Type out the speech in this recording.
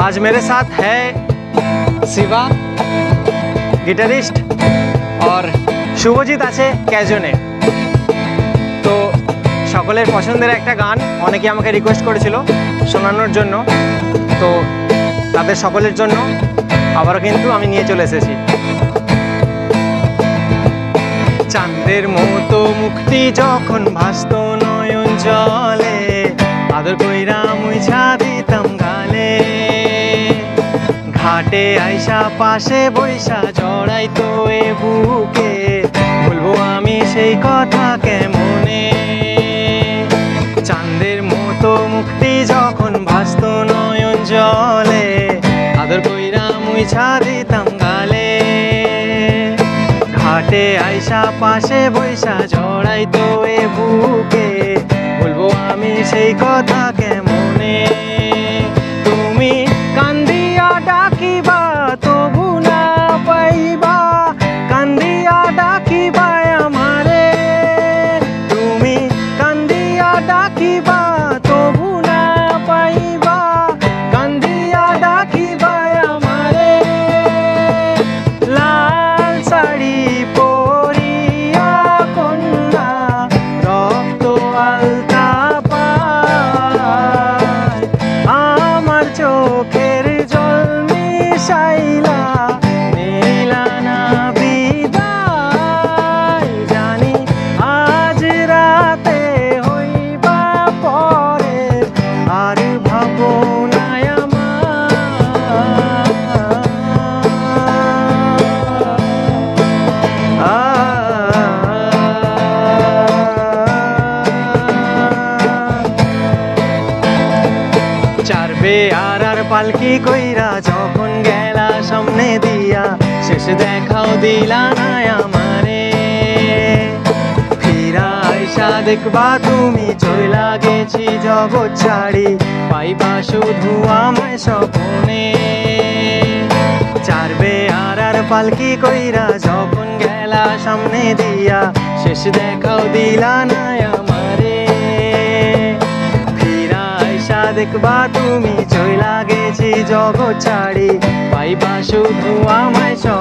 आज मेरे साथ है শিবা গিটারিস্ট আর শুভজিৎ আছে ক্যাজনে তো সকলের পছন্দের একটা গান অনেকে আমাকে রিকোয়েস্ট করেছিল শোনানোর জন্য তো তাদের সকলের জন্য আবারও কিন্তু আমি নিয়ে চলে এসেছি চাঁদের মতো মুক্তি যখন ভাসত নয়ন জলে আদর কইরা মুইছা দিতাম ঘাটে আইসা, পাশে বৈশা জড়াইতো এ বুকে। বলব আমি সেই কথা কেমনে? চাঁদের মতো মুক্তি যখন ভাসত নয়ন জলে, আদর কইরা মুইছা দিতাম গালে। ঘাটে আইসা, পাশে বৈশা জড়াইতো এ বুকে। বলব আমি সেই কথা জানি রাতে পরে আর চারবে আর আর পালকি কইরা যখন গেলা দেখবা তুমি চইলা গেছি জগৎ ছাড়ি, পাইবা শুধু আমায় স্বপ্নে। চারবে আর আর পালকি কইরা যখন গেলা সামনে দিয়া, শেষ দেখাও দিলা না আমারে। ফিরা আইসা দেখবা তুমি চইলা গেছি জগৎ ছাড়ি, পাইবা শুধু আমায় স্বপ্নে।